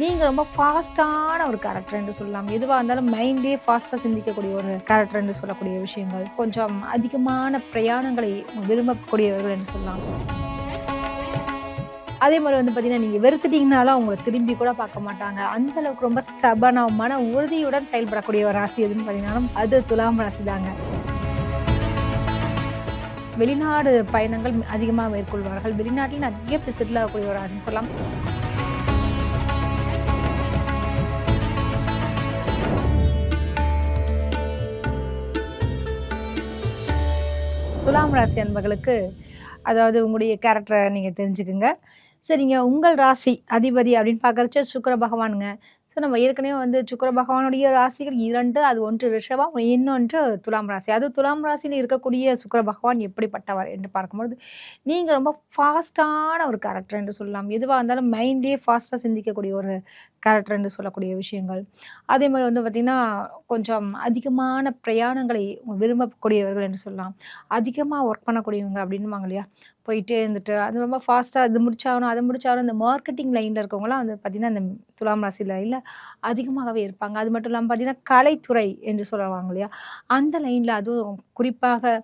நீங்கள் ரொம்ப ஃபாஸ்ட்டான ஒரு கேரக்டர் என்று சொல்லலாம். எதுவாக இருந்தாலும் மைண்டே ஃபாஸ்ட்டாக சிந்திக்கக்கூடிய ஒரு கேரக்டர் என்று சொல்லக்கூடிய விஷயங்கள். கொஞ்சம் அதிகமான பிரயாணங்களை விரும்பக்கூடியவர்கள் என்று சொல்லலாம். அதே மாதிரி வந்து பார்த்தீங்கன்னா நீங்கள் வெறுத்துட்டீங்கனாலும் அவங்கள திரும்பி கூட பார்க்க மாட்டாங்க. அந்த அளவுக்கு ரொம்ப ஸ்டபனாக மன உறுதியுடன் செயல்படக்கூடிய ஒரு ராசி எதுன்னு பார்த்தீங்கன்னா அது துலாம் ராசி தாங்க. வெளிநாடு பயணங்கள் அதிகமாக மேற்கொள்வார்கள். வெளிநாட்டில் நிறைய பேர் செட்டில் ஆகக்கூடிய ஒரு ராசின்னு சொல்லலாம். துலாம் ராசி அன்பர்களுக்கு அதாவது உங்களுடைய கேரக்டரை நீங்கள் தெரிஞ்சுக்குங்க. சரிங்க உங்கள் ராசி அதிபதி அப்படின்னு பார்க்குறச்ச சுக்கிர பகவானுங்க. ஸோ நம்ம ஏற்கனவே வந்து சுக்கர பகவானுடைய ராசிகள் இரண்டு அது ஒன்று ரிஷபம் இன்னொன்று துலாம் ராசி. அது துலாம் ராசியில் இருக்கக்கூடிய சுக்கிர பகவான் எப்படிப்பட்டவர் என்று பார்க்கும்பொழுது நீங்கள் ரொம்ப ஃபாஸ்ட்டான ஒரு கேரக்டர் என்று சொல்லலாம். எதுவாக இருந்தாலும் மைண்டே ஃபாஸ்ட்டாக சிந்திக்கக்கூடிய ஒரு கேரக்டர் என்று சொல்லக்கூடிய விஷயங்கள். அதே மாதிரி வந்து பார்த்திங்கன்னா கொஞ்சம் அதிகமான பிரயாணங்களை விரும்பக்கூடியவர்கள் என்று சொல்லலாம். அதிகமாக ஒர்க் பண்ணக்கூடியவங்க அப்படின்னுவாங்க இல்லையா? போயிட்டே இருந்துட்டு அது ரொம்ப ஃபாஸ்ட்டாக இது முடிச்சாகணும் அதை முடிச்சாகணும் இந்த மார்க்கெட்டிங் லைனில் இருக்கவங்களாம் வந்து பார்த்திங்கன்னா இந்த துலாம் ராசி லைனில் அதிகமாகவே இருப்பாங்க. அது மட்டும் இல்லாமல் பார்த்திங்கன்னா கலைத்துறை என்று சொல்லுவாங்க இல்லையா? அந்த லைனில் அதுவும் குறிப்பாக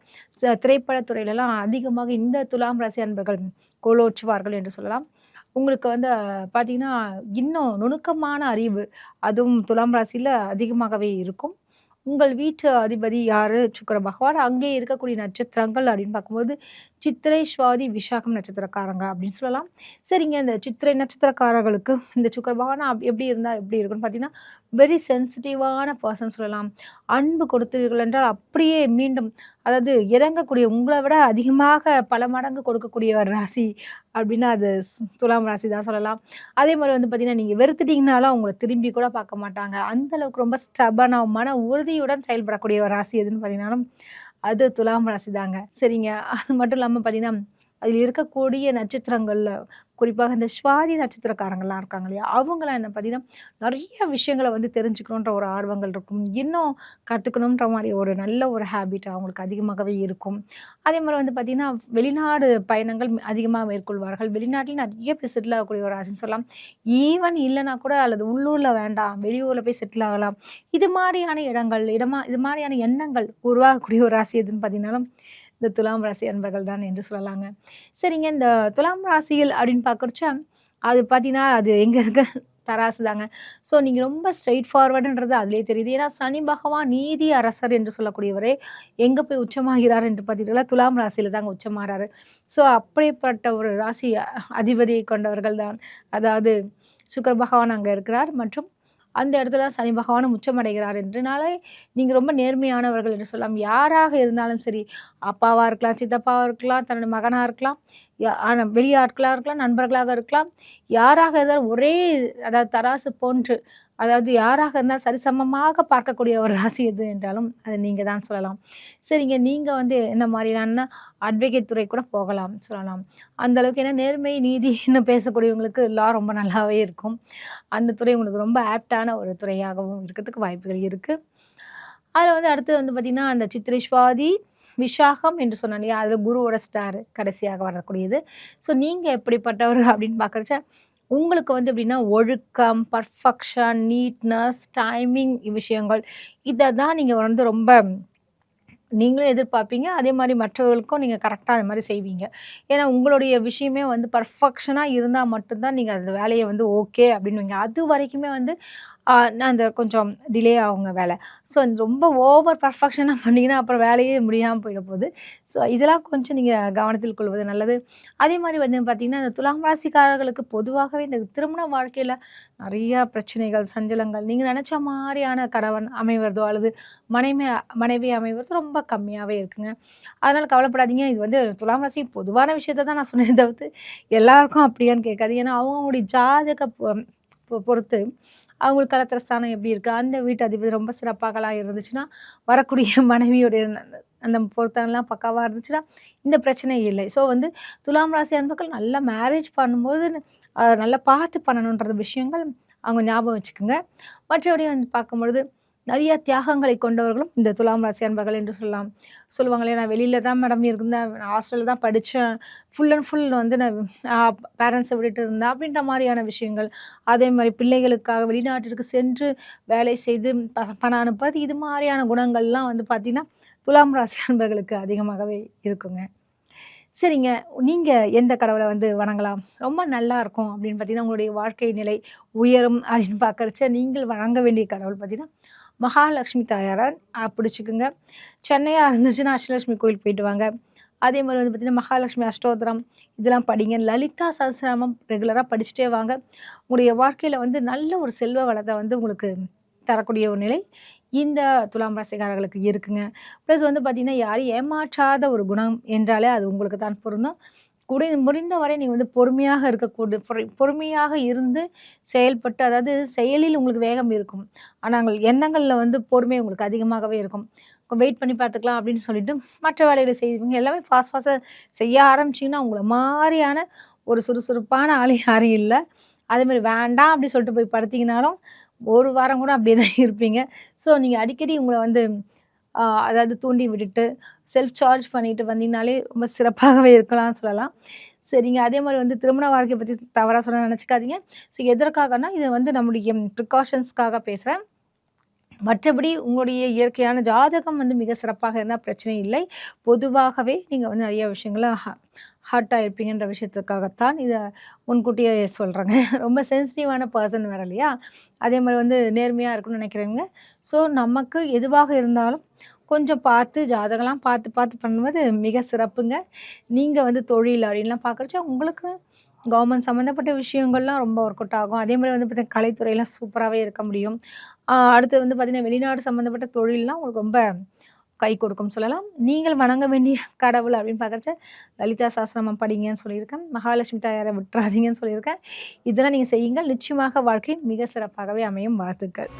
திரைப்படத்துறையிலலாம் அதிகமாக இந்த துலாம் ராசி அன்பர்கள் கோலோச்சுவார்கள் என்று சொல்லலாம். உங்களுக்கு வந்து பார்த்தீங்கன்னா இன்னும் நுணுக்கமான அறிவு அதுவும் துலாம் ராசியில் அதிகமாகவே இருக்கும். உங்கள் வீட்டு அதிபதி யார்? சுக்கிர பகவான். அங்கே இருக்கக்கூடிய நட்சத்திரங்கள் அப்படின்னு பார்க்கும்போது சித்திரை சுவாதி விசாகம் நட்சத்திரக்காரங்க அப்படின்னு சொல்லலாம். சரிங்க இந்த சித்திரை நட்சத்திரக்காரர்களுக்கு இந்த சுக்கிர அப்- எப்படி இருந்தால் எப்படி இருக்குன்னு பார்த்தீங்கன்னா வெரி சென்சிட்டிவான பர்சன் சொல்லலாம். அன்பு கொடுத்தீர்கள் என்றால் அப்படியே மீண்டும் அதாவது இறங்கக்கூடிய உங்களை விட அதிகமாக பல மடங்கு கொடுக்கக்கூடிய ஒரு ராசி அப்படின்னா அது ஸ்- துலாம் ராசி தான் சொல்லலாம். அதே மாதிரி வந்து பார்த்தீங்கன்னா நீங்கள் வெறுத்துட்டீங்கனாலும் அவங்கள திரும்பி கூட பார்க்க மாட்டாங்க. அந்த அளவுக்கு ரொம்ப ஸ்டபனாக மன உறுதியுடன் செயல்படக்கூடிய ஒரு ராசி எதுன்னு பார்த்தீங்கன்னா அது துலாம் ராசி தாங்க சரிங்க. அது மட்டும் இல்லாமல் பார்த்தீங்கன்னா அதில் இருக்கக்கூடிய நட்சத்திரங்களில் குறிப்பாக இந்த சுவாதி நட்சத்திரக்காரங்கள்லாம் இருக்காங்க இல்லையா? அவங்களாம் என்ன பார்த்தீங்கன்னா நிறைய விஷயங்களை வந்து தெரிஞ்சுக்கணுன்ற ஒரு ஆர்வங்கள் இருக்கும். இன்னும் கற்றுக்கணுன்ற மாதிரி ஒரு நல்ல ஒரு ஹேபிட் அவங்களுக்கு அதிகமாகவே இருக்கும். அதே மாதிரி வந்து பார்த்திங்கன்னா வெளிநாடு பயணங்கள் அதிகமாக மேற்கொள்வார்கள். வெளிநாட்டில் நிறைய பேர் செட்டில் ஆகக்கூடிய ஒரு ஆசைன்னு சொல்லலாம். ஈவன் இல்லைனா கூட அல்லது உள்ளூரில் வேண்டாம் வெளியூரில் போய் செட்டில் ஆகலாம். இது மாதிரியான இடங்கள் இடமா இது மாதிரியான எண்ணங்கள் உருவாகக்கூடிய ஒரு ஆசை எதுன்னு பார்த்தீங்கன்னா இந்த துலாம் ராசி அன்பர்கள் தான் என்று சொல்லலாங்க. சரிங்க இந்த துலாம் ராசியில் அப்படின்னு பார்க்குறச்ச அது பார்த்தீங்கன்னா அது எங்கே இருக்க தராசு தாங்க. ஸோ நீங்கள் ரொம்ப ஸ்ட்ரெயிட் ஃபார்வர்டுன்றது அதிலே தெரியுது. ஏன்னா சனி பகவான் நீதி அரசர் என்று சொல்லக்கூடியவரே எங்கே போய் உச்சமாகிறார் என்று பார்த்தீங்கன்னா துலாம் ராசியில் தாங்க உச்சமாகிறாரு ஸோ அப்படிப்பட்ட ஒரு ராசி அ- அதிபதியை கொண்டவர்கள் தான். அதாவது சுக்கர பகவான் அங்கே இருக்கிறார் மற்றும் அந்த இடத்துல சனி பகவானும் உச்சமடைகிறார் என்றனாலே நீங்கள் ரொம்ப நேர்மையானவர்கள் என்று சொல்லலாம். யாராக இருந்தாலும் சரி அப்பாவாக இருக்கலாம் சித்தப்பாவாக இருக்கலாம் தன்னோட மகனாக இருக்கலாம் ஆனால் ஆனா, வெளி இருக்கலாம் நண்பர்களாக இருக்கலாம் யாராக இருந்தாலும் ஒரே அதாவது தராசு போன்று அதாவது யாராக இருந்தால் சரிசமமாக பார்க்கக்கூடிய ஒரு ராசி எது என்றாலும் அதை நீங்கள் தான் சொல்லலாம். சரிங்க நீங்கள் வந்து என்ன மாதிரியான அட்வொகேட் துறை கூட போகலாம் சொல்லலாம். அந்த அளவுக்கு ஏன்னா நேர்மை நீதின்னு பேசக்கூடியவங்களுக்கு லா ரொம்ப நல்லாவே இருக்கும். அந்த துறை உங்களுக்கு ரொம்ப ஆப்டான ஒரு துறையாகவும் இருக்கிறதுக்கு வாய்ப்புகள் இருக்குது அதில் வந்து அடுத்து வந்து பார்த்திங்கன்னா அந்த சித்திரேஸ்வாதி விஷாகம் என்று சொன்னேன் இல்லையா? அது குருவோட ஸ்டார் கடைசியாக வரக்கூடியது. ஸோ நீங்கள் எப்படிப்பட்டவர் அப்படின்னு பார்க்குறச்ச உங்களுக்கு வந்து எப்படின்னா ஒழுக்கம் பர்ஃபெக்ஷன் நீட்னஸ் டைமிங் விஷயங்கள் இதை தான் நீங்கள் வந்து ரொம்ப நீங்களும் எதிர்பார்ப்பீங்க. அதே மாதிரி மற்றவர்களுக்கும் நீங்கள் கரெக்டாக அது மாதிரி செய்வீங்க. ஏன்னா உங்களுடைய விஷயமே வந்து பர்ஃபெக்ஷனாக இருந்தால் மட்டும்தான் நீங்கள் அந்த வேலையை வந்து ஓகே அப்படின்னு அது வரைக்குமே வந்து அந்த கொஞ்சம் டிலே ஆகுங்க வேலை. ஸோ ரொம்ப ஓவர் பர்ஃபெக்ஷனாக பண்ணிங்கன்னா அப்புறம் வேலையே முடியாமல் போயிட போகுது. ஸோ இதெல்லாம் கொஞ்சம் நீங்கள் கவனத்தில் கொள்வது நல்லது. அதே மாதிரி வந்து பார்த்திங்கன்னா இந்த துலாம் ராசிக்காரர்களுக்கு பொதுவாகவே இந்த திருமண வாழ்க்கையில் நிறையா பிரச்சனைகள் சஞ்சலங்கள். நீங்கள் நினச்ச மாதிரியான கணவன் அமைவதோ அல்லது மனைவி மனைவி அமைவது ரொம்ப கம்மியாகவே இருக்குங்க. அதனால் கவலைப்படாதீங்க. இது வந்து துலாம் ராசி பொதுவான விஷயத்தை தான் நான் சொன்னேன் தவிர்த்து எல்லாருக்கும் அப்படியான்னு கேட்காது ஏன்னா அவங்களுடைய ஜாதக பொ- பொ- பொறுத்து அவங்களுக்கு கலத்திர ஸ்தானம் எப்படி இருக்குது அந்த வீட்டு அதிபதி ரொம்ப சிறப்பாகலாம் இருந்துச்சுன்னா வரக்கூடிய மனைவியுடைய அந்த- அந்த பக்காவாக இருந்துச்சுன்னா இந்த பிரச்சனை இல்லை. ஸோ வந்து துலாம் ராசி அன்பர்கள் நல்லா மேரேஜ் பண்ணும்போது நல்லா பார்த்து பண்ணணுன்றது விஷயங்கள் அவங்க ஞாபகம் வச்சுக்கோங்க. மற்றபடி வந்து பார்க்கும்பொழுது நிறைய தியாகங்களை கொண்டவர்களும் இந்த துலாம் ராசி அன்பர்கள் என்று சொல்லலாம். சொல்லுவாங்களே நான் வெளியில் தான் மேடம் இருந்தேன் நான் ஹாஸ்டலில் தான் படித்தேன் ஃபுல் அண்ட் ஃபுல் வந்து நான் பேரண்ட்ஸை விட்டுட்டு இருந்தேன் அப்படின்ற மாதிரியான விஷயங்கள். அதே மாதிரி பிள்ளைகளுக்காக வெளிநாட்டிற்கு சென்று வேலை செய்து ப பணம் அனுப்பாது இது மாதிரியான குணங்கள்லாம் வந்து பார்த்திங்கன்னா துலாம் ராசி அன்பர்களுக்கு அதிகமாகவே இருக்குங்க. சரிங்க நீங்கள் எந்த கடவுளை வந்து வணங்கலாம்? ரொம்ப நல்லா இருக்கும் அப்படின்னு பார்த்தீங்கன்னா உங்களுடைய வாழ்க்கை நிலை உயரும் அப்படின்னு பார்க்கறச்ச நீங்கள் வணங்க வேண்டிய கடவுள் பார்த்தீங்கன்னா மகாலட்சுமி தாயாரை பிடிச்சிக்குங்க. சென்னையாக இருந்துச்சுன்னா அஷ்டலட்சுமி கோயிலுக்கு போயிட்டு வாங்க. அதே மாதிரி வந்து பார்த்திங்கன்னா மகாலட்சுமி அஷ்டோத்திரம் இதெல்லாம் படிங்க. லலிதா சஹசிரமம் ரெகுலராக படிச்சுட்டே வாங்க. உங்களுடைய வாழ்க்கையில் வந்து நல்ல ஒரு செல்வ வளத்தை வந்து உங்களுக்கு தரக்கூடிய ஒரு நிலை இந்த துலாம் ராசிக்காரர்களுக்கு இருக்குங்க. ப்ளஸ் வந்து பார்த்திங்கன்னா யாரையும் ஏமாற்றாத ஒரு குணம் என்றாலே அது உங்களுக்கு தான் பொருந்தும். கூட முடிந்த வரை நீங்கள் வந்து பொறுமையாக இருக்கக்கூடிய பொறு பொறுமையாக இருந்து செயல்பட்டு அதாவது செயலில் உங்களுக்கு வேகம் இருக்கும். ஆனால் எண்ணங்களில் வந்து பொறுமை உங்களுக்கு அதிகமாகவே இருக்கும். வெயிட் பண்ணி பார்த்துக்கலாம் அப்படின்னு சொல்லிட்டு மற்ற வேலைகளை செய்வீங்க. எல்லாமே ஃபாஸ்ட் ஃபாஸ்ட்டாக செய்ய ஆரம்பிச்சிங்கன்னா உங்களை மாதிரியான ஒரு சுறுசுறுப்பான ஆள் யாரும் இல்லை. அதேமாதிரி வேண்டாம் அப்படி சொல்லிட்டு போய் படுத்திங்கனாலும் ஒரு வாரம் கூட அப்படியே தான் இருப்பீங்க. ஸோ நீங்கள் அடிக்கடி உங்களை வந்து அதாவது தூண்டி விட்டுட்டு செல்ஃப் சார்ஜ் பண்ணிட்டு வந்தீங்கனாலே ரொம்ப சிறப்பாகவே இருக்கலாம்னு சொல்லலாம். சரிங்க அதே மாதிரி வந்து திருமண வாழ்க்கையை பற்றி தவறாக சொல்ல நினச்சிக்காதீங்க. ஸோ எதற்காகனா இதை வந்து நம்முடைய ப்ரிகாஷன்ஸ்க்காக பேசுகிறேன் மற்றபடி உங்களுடைய இயற்கையான ஜாதகம் வந்து மிக சிறப்பாக இருந்தால் பிரச்சனை இல்லை. பொதுவாகவே நீங்கள் வந்து நிறைய விஷயங்களை ஹார்ட்டாக இருப்பீங்கன்ற விஷயத்துக்காகத்தான் இதை முன்கூட்டியே சொல்கிறேங்க ரொம்ப சென்சிட்டிவான பர்சன் வேறு இல்லையா? அதே மாதிரி வந்து நேர்மையாக இருக்குன்னு நினைக்கிறேங்க ஸோ நமக்கு எதுவாக இருந்தாலும் கொஞ்சம் பார்த்து ஜாதகம்லாம் பார்த்து பார்த்து பண்ணுவது மிக சிறப்புங்க. நீங்கள் வந்து தொழில் அப்படின்லாம் பார்க்குறச்சா உங்களுக்கு கவர்மெண்ட் சம்மந்தப்பட்ட விஷயங்கள்லாம் ரொம்ப ஒர்க் அவுட் ஆகும். அதே மாதிரி வந்து பார்த்திங்கன்னா கலைத்துறையெல்லாம் சூப்பராகவே இருக்க முடியும். அடுத்து வந்து பார்த்திங்கன்னா வெளிநாடு சம்மந்தப்பட்ட தொழிலெலாம் உங்களுக்கு ரொம்ப கை கொடுக்கும் சொல்லலாம். நீங்கள் வணங்க வேண்டிய கடவுள் அப்படின்னு பார்க்குறச்ச லலிதா சாஸ்திரமம் படிங்கன்னு சொல்லியிருக்கேன். மகாலட்சுமி தாயாரை விட்டுறாதீங்கன்னு சொல்லியிருக்கேன். இதெல்லாம் நீங்கள் செய்யுங்கள். நிச்சயமாக வாழ்க்கை மிக சிறப்பாகவே அமையும். வாழ்த்துக்கள்.